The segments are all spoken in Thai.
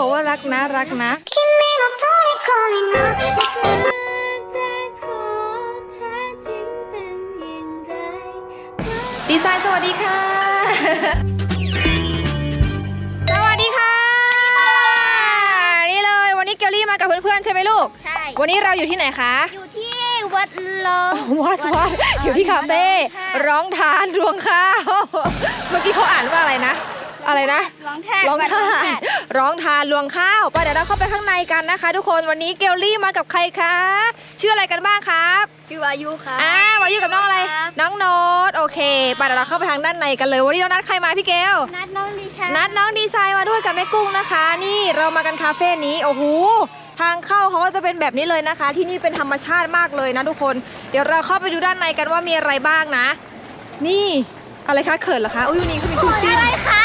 บอกว่ารักนะรักนะดีไซน์สวัสดีค่ะ สวัสดีค่ะ นี่เลยวันนี้เกลลี่มากับเพื่อนๆใช่ไหมลูก ใช่ วันนี้เราอยู่ที่ไหนคะ อยู่ที่วัดลองวัดวัดอยู่ที่คาเฟ่ร้องทานรวงข้าว เมื่อกี้เขาอ่านว่าอะไรนะ อะไรนะ ร้องแทนร้องวัดทานแทนร้องทานรวงข้าวไปเดี๋ยวเราเข้าไปข้างในกันนะคะ ทุกคนวันนี้เกลลี่มากับใครคะชื่ออะไรกันบ้างครับชื่อวายุค่ะอ่าวายุกับน้องอะไรครับน้องโน้ตโอเคไปเดี๋ยวเราเข้าไปทางด้านในกันเลยวันนี้เรานัดใครมาพี่เกลนัดน้องดิฉันนัดน้องดีไซน์มาด้วยกับแม่กุ้งนะคะ นี่เรามากันคาเฟ่นี้โอ้โหทางเข้าเขาก็จะเป็นแบบนี้เลยนะคะ ที่นี่เป็นธรรมชาติมากเลยนะทุกคน เดี๋ยวเราเข้าไปดูด้านในกันว่ามีอะไรบ้างนะ นี่ อะไรคะเขินเหรอคะอุ้ยวันนี้เขามีคู่จิ้นอะไรคะ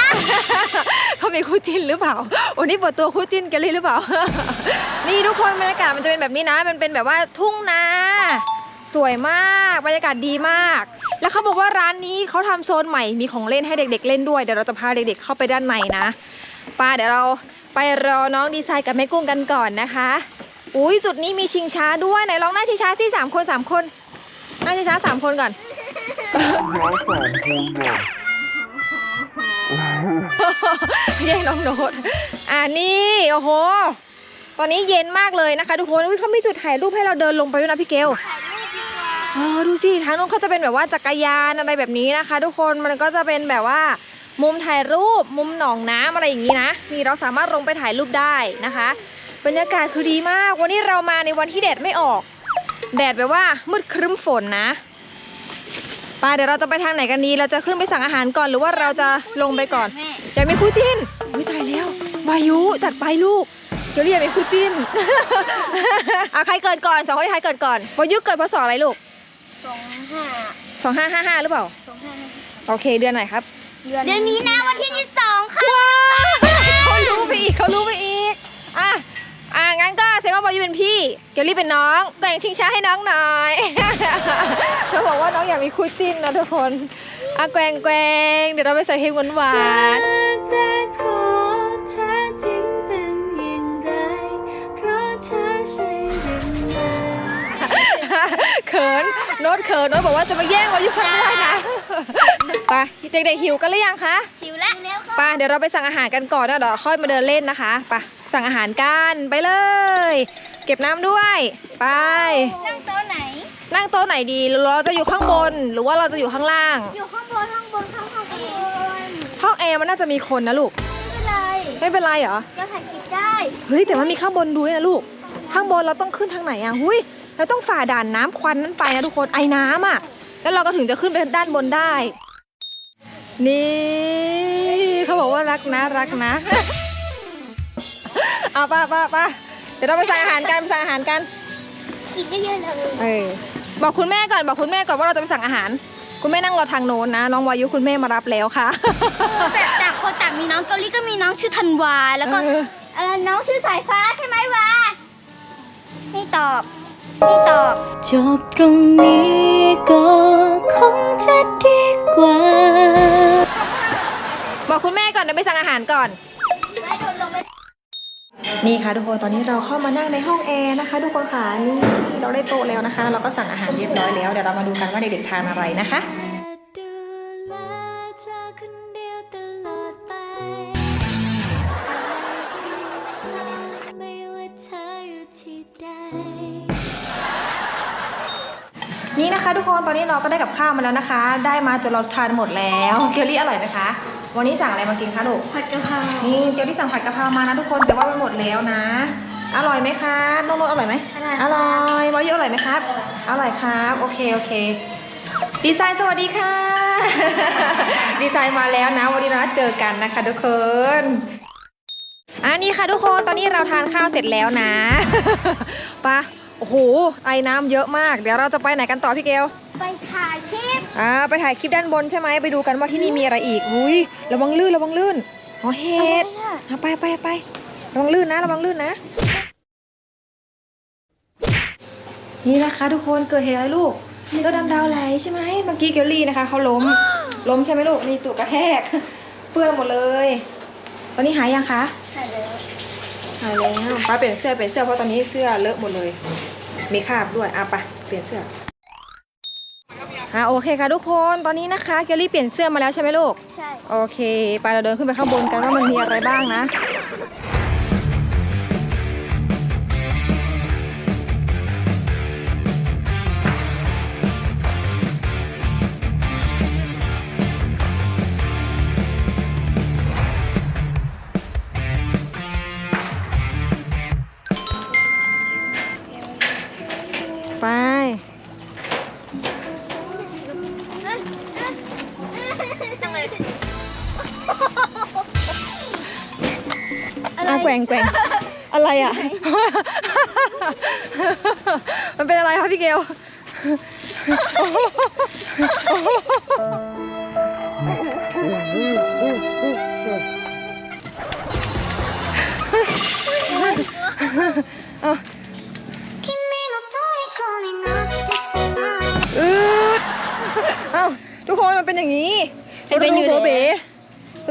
เขามีคู่จิ้นหรือเปล่าวันนี้เปิดตัวคู่จิ้นกันเลยหรือเปล่า นี่ทุกคนบรรยากาศมันจะเป็นแบบนี้นะ มันเป็นแบบว่าทุ่งนาสวยมากบรรยากาศดีมาก แล้วเขาบอกว่าร้านนี้เขาทำโซนใหม่มีของเล่นให้เด็ก ๆ เล่นด้วยเดี๋ยวเราจะพาเด็ก ๆ เข้าไปด้านในนะป้าเดี๋ยวเราไปรอน้องดีไซน์กับแม่กุ้งกันก่อนนะคะ อุ้ยจุดนี้มีชิงช้าด้วยไหนลองนั่งชิงช้าสิสามคนสามคนนั่งชิงช้าสามคนก่อน แย่งน้องโน้ตอ่านี่โอ้โห ตอนนี้เย็นมากเลยนะคะ ทุกคนอุ๊ยเขามีจุดถ่ายรูปให้เราเดินลงไปด้วยนะพี่เกลถ่ายรูปด้วยเออดูสิทางนู้นเขาจะเป็นแบบว่าจักรยานอะไรแบบนี้นะคะ ทุกคนมันก็จะเป็นแบบว่า มุมถ่ายรูปมุมหนองน้ำอะไรอย่างนี้นะนี่เราสามารถลงไปถ่ายรูปได้นะคะ บรรยากาศคือดีมาก วันนี้เรามาในวันที่แดดไม่ออก แดดแบบว่ามืดครึ้มฝนนะ ไปเดี๋ยวเราจะไปทางไหนกันดีเราจะขึ้นไปสั่งอาหารก่อนหรือว่าเราจะลงไปก่อนแม่อยากมีคู่จิ้นอุ้ยตายแล้ววายุจัดไปลูกเดี๋ยวเรียกมีคู่จิ้นอะใครเกิดก่อนสองคนที่ใครเกิดก่อนวายุเกิดพศอะไรลูกสองห้าสองห้าห้าห้าหรือเปล่าสองห้าโอเคเดือนไหนครับ เดือนมีนาวันที่ยี่สิบสองค่ะเขารู้ไปอีกเขารู้ไปอีกอะอะงั้นก็เซงว่าบอยูเป็นพี่เกลลี่เป็นน้อง แต่งชิงช้าให้น้องหน่อยเขาบอกว่าน้องอยากมีคู่จิ้นนะทุกคนอะแกงแกงเดี๋ยวเราไปใส่เพลงหวานห โน้ตเขินโน้ตบอกว่าจะมาแย่งวายุชันไม่ได้นะไปเด็กๆหิวกันหรือยังคะหิวแล้วแล้วค่ะไปเดี๋ยวเราไปสั่งอาหารกันก่อนนะเดี๋ยวค่อยมาเดินเล่นนะคะไปสั่งอาหารกันไปเลย เก็บน้ำด้วยไปนั่งโต๊ะไหน นั่งโต๊ะไหนดีเราจะอยู่ข้างบนหรือว่าเราจะอยู่ข้างล่าง อยู่ข้างบนข้างบนข้างข้างบนห้องแอร์มันน่าจะมีคนนะลูกไม่เป็นไรไม่เป็นไรเหรอก็ถ่ายคลิปได้ เฮ้ยแต่มันมีข้างบนด้วยนะลูก ข้างบนเราต้องขึ้นทางไหนอะ หุย เราต้องฝ่าด่านน้ำควันนั้นไปนะทุกคนไอ้น้ำอะ แล้วเราก็ถึงจะขึ้นไปด้านบนได้ นี่เขาบอกว่ารักนะรักนะเอาป้าป้าป้าเดี๋ยวเราไปสั่งอาหารกันไปสั่งอาหารกันอีกก็เยอะเลยเออบอกคุณแม่ก่อนบอกคุณแม่ก่อนว่าเราจะไปสั่งอาหาร คุณแม่นั่งรอทางโน้นนะ น้องวายุคุณแม่มารับแล้วค่ะแบบต่างคนต่างมีน้องเกาหลีก็มีน้องชื่อธันวาแล้วก็เออเออน้องชื่อสายฟ้าใช่ไหมวะไม่ตอบ ไม่ตอบ จบตรงนี้ก็คงจะดีกว่า บอกคุณแม่ก่อนเดี๋ยวไปสั่งอาหารก่อนไม่โดนลงไปนี่ค่ะทุกคนตอนนี้เราเข้ามานั่งในห้องแอร์นะคะทุกคนค่ะนี่เราได้โต๊ะแล้วนะคะ เราก็สั่งอาหารเรียบร้อยแล้วเดี๋ยวเรามาดูกันว่าเด็กๆทานอะไรนะคะ ดูแลเธอคนเดียวตลอดไปไม่ว่าเธออยู่ที่ใด นี่นะคะ ทุกคนตอนนี้เราก็ได้กับข้าวมาแล้วนะคะ ได้มาจนเราทานหมดแล้วเกลลี่อร่อยไหมคะ วันนี้สั่งอะไรมากินคะลูกผัดกะเพรานี่เกลลี่สั่งผัดกะเพรามานะทุกคนแต่ว่ามันหมดแล้วนะ อร่อยไหมคะน้องโนตอร่อยไหมอร่อยวายุอร่อยไหมครับอร่อยครับโอเคโอเค ดีไซน์สวัสดีค่ะ ดีไซน์มาแล้วนะวันนี้เรานัดเจอกันนะคะ ทุกคนอันนี้ค่ะทุกคนตอนนี้เราทานข้าวเสร็จแล้วนะไปะ โอ้โหไอ้น้ำเยอะมาก เดี๋ยวเราจะไปไหนกันต่อพี่เกลไปถ่ายคลิปอ่าไปถ่ายคลิปด้านบนใช่ไหมไปดูกันว่าที่นี่มีอะไรอีกอุ้ยระวังลื่นระวังลื่นอ๋อเห็ดอะไปไปไประวังลื่นนะระวังลื่นนะ นี่นะคะทุกคนเกิดเหตุอะไรลูกรถดำดาวไหลใช่ไหมเมื่อกี้เกลลี่นะคะเขาล้มล้มใช่ไหมลูกนี่ตูดกระแทก เปื้อนหมดเลย ตอนนี้หายยังคะถ่ายแล้วเอาแล้วป้าเปลี่ยนเสื้อเปลี่ยนเสื้อเพราะตอนนี้เสื้อเลอะหมดเลย มีคราบด้วยอะไปเปลี่ยนเสื้ออะโอเคค่ะทุกคนตอนนี้นะคะเกลลี่เปลี่ยนเสื้อมาแล้วใช่ไหมลูก ใช่ โอเค ไปเราเดินขึ้นไปข้างบนกันว่ามันมีอะไรบ้างนะ ว่งแกงอะไรอะ มันเป็นอะไรคะพี่เกลเอ้าทุกคนมันเป็นอย่างนี้รูโบเบ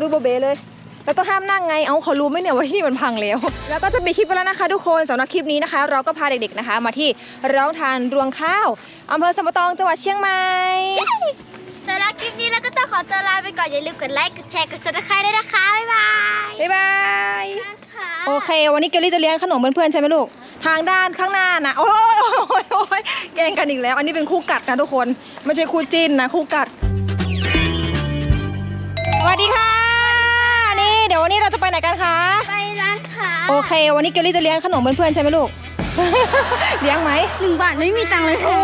รูโบเบเลย แล้วต้องห้ามนั่งไง เอาเขารู้ไหมเนี่ยว่าที่นี่มันพังแล้ว แล้วก็จะมีคลิปไปแล้วนะคะทุกคนสำหรับคลิปนี้นะคะ เราก็พาเด็กๆนะคะ มาที่ร้องทานรวงข้าวอำเภอสมปะตองจังหวัดเชียงใหม่สำหรับคลิปนี้เราก็ต้องขอตัวลาไปก่อนอย่าลืมกดไลค์กดแชร์กดซับสไครต์ด้วยนะคะบ๊ายบายบ๊ายบายค่ะโอเค วันนี้เกลลี่จะเลี้ยงขนมเพื่อนๆใช่ไหมลูกทางด้านข้างหน้านะโอ้ยโอ้ยโอ้ยแกล้งกันอีกแล้ว อันนี้เป็นคู่กัดนะทุกคนไม่ใช่คู่จิ้นนะคู่กัดสวัสดีค่ะนี่เดี๋ยววันนี้เราจะไปไหนกันคะ ไปร้านค้าโอเค วันนี้เกลลี่จะเลี้ยงขนมเพื่อนๆใช่ไหมลูก เลี้ยงไหมหนึ่งบาทไม่มีตังค์เลยโอ้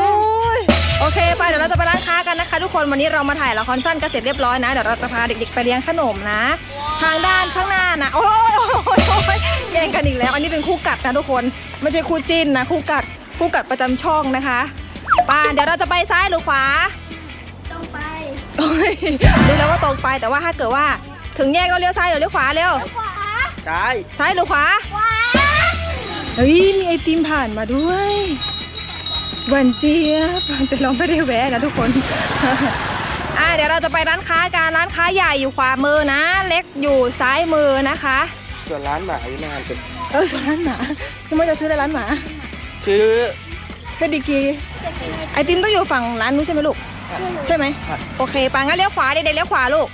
ยโอเคไปเดี๋ยวเราจะไปร้านค้ากันนะคะ ทุกคนวันนี้เรามาถ่ายละครสั้นกันเสร็จเรียบร้อยนะเดี๋ยวเราจะพาเด็กๆไปเลี้ยงขนมนะ ทางด้านข้างหน้านะโอ้ยโอ้ยโอ้ยแย่งกันอีกแล้ว อันนี้เป็นคู่กัดนะทุกคนไม่ใช่คู่จิ้นนะคู่กัดคู่กัดประจำช่องนะคะไป้าเดี๋ยวเราจะไปซ้ายหรือขวาต้องไปโอ้ยรู้แล้วว่าตรงไปแต่ว่าถ้าเกิดว่า ถึงแยกเราเลี้ยวซ้ายหรือเลี้ยวขวาเร็วขวาได้ซ้ายหรือขวาขวาเฮ้ยมีไอติมผ่านมาด้วยหวันเจี๊ยบแต่เราไม่ได้แวะนะทุกคนอะเดี๋ยวเราจะไปร้านค้ากันร้านค้าใหญ่อยู่ขวามือนะ เล็กอยู่ซ้ายมือนะคะ ส่วนร้านหมาอยู่นานเป็นเออส่วนร้านหมาคือไม่จะซื้ออะไรร้านหมาซื้อเพดิกรีไอติมต้องอยู่ฝั่งร้านนู้นใช่ไหมลูก ใช่ไหมครับโอเคไปงั้นเลี้ยวขวาเด็กๆเลี้ยวขวาลูก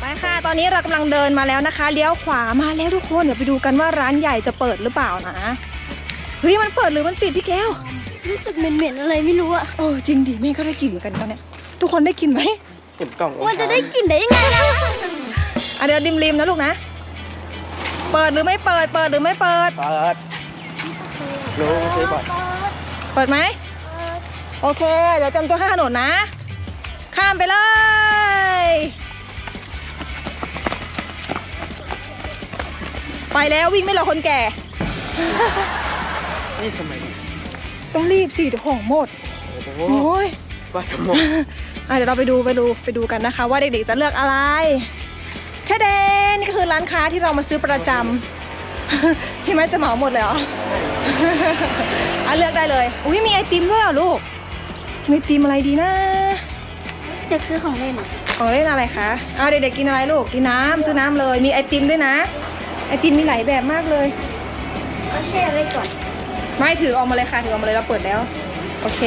ไปค่ะ ตอนนี้เรากำลังเดินมาแล้วนะคะ เลี้ยวขวามาแล้วทุกคนเดี๋ยวไปดูกันว่าร้านใหญ่จะเปิดหรือเปล่านะเฮ้ยมันเปิดหรือมันปิดพี่แก้ว รู้สึกเหม็นๆอะไรไม่รู้อะโอ้จริงดิแม่ก็ได้กลิ่นเหมือนกันตอนเนี้ยทุกคนได้กลิ่นไหมเห็นกล่องมันจะได้กลิ่นได้ยังไงล่ะอะเดี๋ยวริมริมๆนะลูกนะ เปิดหรือไม่เปิด เปิดหรือไม่เปิด เปิดรู้ซื้อบ่อยเปิดไหม โอเค เดี๋ยวจำตัวข้ามถนนนะ ข้ามไปเลย ไปแล้ววิ่งไม่รอคนแก่ นี่ทำไมต้องรีบสิเดี๋ยวของหมด โอ้โหโอ้ยว่าจะหมดอะเดี๋ยวเราไปดูไปดูไปดูกันนะคะ ว่าเด็กๆจะเลือกอะไรแค่เดนนี่ก็คือร้านค้าที่เรามาซื้อประจำ พี่ไม้จะเหมาหมดเลยเหรอ อะเลือกได้เลยอุ้ยมีไอติมด้วยเหรอลูก มีไอติมอะไรดีนะ อยากซื้อของเล่นอะของเล่นอะไรคะเอาเด็กๆกินอะไรลูก กินน้ำซื้อน้ำเลย มีไอติมด้วยนะ ไอติมมีหลายแบบมากเลยก็แช่ไว้ก่อน ไม่ถือออกมาเลยค่ะถือออกมาเลยเราเปิดแล้ว โอเค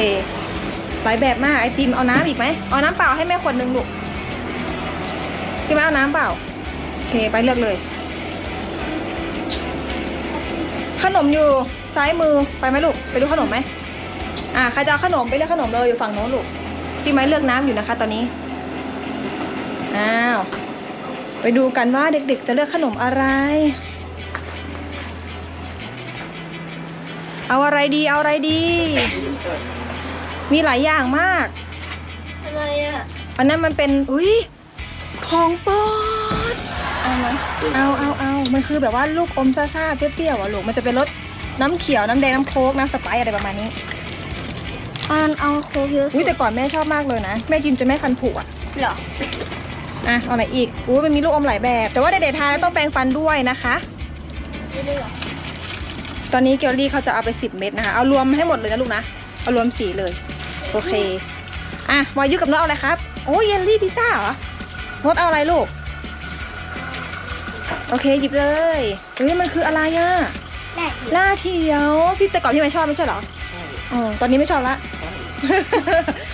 หลายแบบมากไอติมเอาน้ำอีกไหมเอาน้ำเปล่าให้แม่ขวดหนึ่งลูกพี่มาเอาน้ำเปล่าโอเคไปเลือกเลย ขนมอยู่ซ้ายมือไปไหมลูกไปดูขนมไหมอ่าใครจะเอาขนมไปเลือกขนมเลยอยู่ฝั่งโน้นลูกพี่ไม้เลือกน้ำอยู่นะคะ ตอนนี้อ้าว ไปดูกันว่าเด็กๆ จะเลือกขนมอะไร เอาอะไรดี เอาอะไรดี มีหลายอย่างมาก อะไรอะอันนั้นมันเป็น อุ้ยของโปรดเอาไหมเอาเอาเอามันคือแบบว่าลูกอมซ่าๆ เปรี้ยวๆอะลูก มันจะเป็นรสน้ำเขียว น้ำแดง น้ำโค้ก น้ำสไปซ์อะไรประมาณนี้เอาเอาโค้กเยอะสุอุ้ยดแต่ก่อนแม่ชอบมากเลยนะ แม่กินจนแม่ฟันผุอะเหรอ อะเอาไหนอีกอุ้ยมันมีลูกอมหลายแบบ แต่ว่าเด็กๆทานแล้วต้องแปรงฟันด้วยนะคะไม่ได้เหรอตอนนี้เกลลี่เขาจะเอาไป 10 เม็ดนะคะ เอารวมให้หมดเลยนะลูกนะ เอารวมสีเลย โอเค อะวายุกับโน้ตเอาอะไรครับ โอ้ยเยลลี่พิซซ่าเหรอโน้ตเอาอะไรลูก โอเคหยิบเลยเฮ้ยมันคืออะไรอะแน่จริงล่าเทียว พี่แต่ก่อนพี่ไม่ชอบไม่ใช่เหรออ๋อตอนนี้ไม่ชอบละ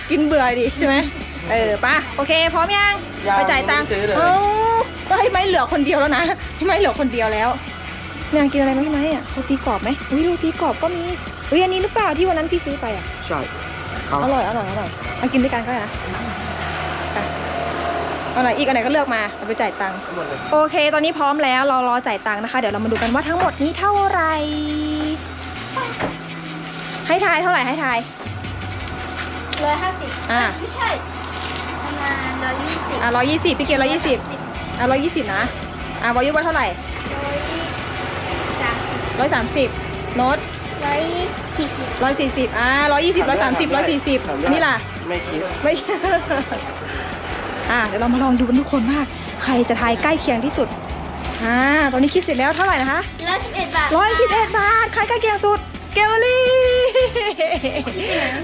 กินเบื่อดิใช่ไหม เออป่ะโอเค พร้อมยังยังไปจ่ายตังค์ไม่ได้ซื้อเลย เอ้าก็ให้ไม้เหลือคนเดียวแล้วนะให้ไม้เหลือคนเดียวแล้วนางกินอะไรไหมไหมอะโรตีกรอบไหมอุ้ยโรตีกรอบก็มีอุ้ยอันนี้หรือเปล่าที่วันนั้นพี่ซื้อไปอะใช่ เอาอร่อยอร่อยอร่อยมากินด้วยกันก็ได้นะไปเอาหน่อยอีกอันไหนก็เลือกมาเอาไปจ่ายตังค์ หมดเลย โอเค ตอนนี้พร้อมแล้ว เรารอจ่ายตังค์นะคะ เดี๋ยวเรามาดูกันว่าทั้งหมดนี้เท่าไหร่ ให้ทายเท่าไหร่ให้ทายร้อยห้าสิบอ่าไม่ใช่ประมาณร้ อยยี่สิบอะร้อยยี่สิบพี่เกลร้อยยี่สิบอะร้อยยี่สิบนะ อะวายุว่าเท่าไหร่ร้อยสามสิบร้อยสามสิบโน้ตร้อยสี่สิบร้อยสี่สิบอะร้อยยี่สิบร้อยสามสิบร้อยสี่สิบถามได้นี่ล่ะ ไม่คิด ไม่อะเดี๋ยวเรามาลองดูกันทุกคนว่าใครจะทายใกล้เคียงที่สุด อ่า ตอนนี้คิดเสร็จแล้วเท่าไหร่นะคะร้อยสิบเอ็ดบาทร้อยสิบเอ็ดบาท ใครใกล้เคียงสุดเกลลี่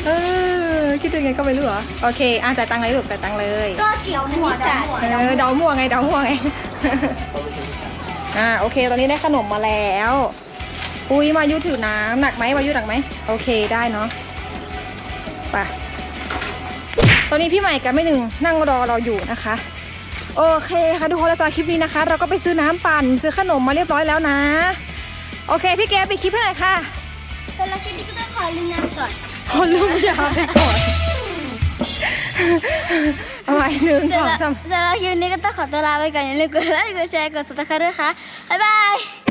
เออคิดยังไงก็ไม่รู้เหรอ โอเคอะจ่ายตังค์เลยลูกจ่ายตังค์เลย ก็เกี่ยวหัวดำหัวเออเดามั่วไงเดามั่วไง อ่าโอเค ตอนนี้ได้ขนมมาแล้ว อุ้ยมายุถือน้ำหนักไหมวายุหนักไหมโอเคได้เนาะไปตอนนี้พี่ใหม่กับแม่หนึ่งนั่งรอเราอยู่นะคะ โอเคค่ะทุกคนแล้วจากคลิปนี้นะคะ เราก็ไปซื้อน้ำปั่นซื้อขนมมาเรียบร้อยแล้วนะ โอเค พี่แกไปดคลิปให้หน่อยค่ะ แต่ละคลิปนี้ก็ต้องขอลืมน้ำก่อนขอลืมยาวไปก่อนเอาใหม่หนึ่งแต่สองละสามแต่ละคลิปนี้ก็ต้องขอตัวลาไปก่อนอย่าลืมกดไลค์กดแชร์กดซับสไครต์ด้วยค่ะบ๊ายบาย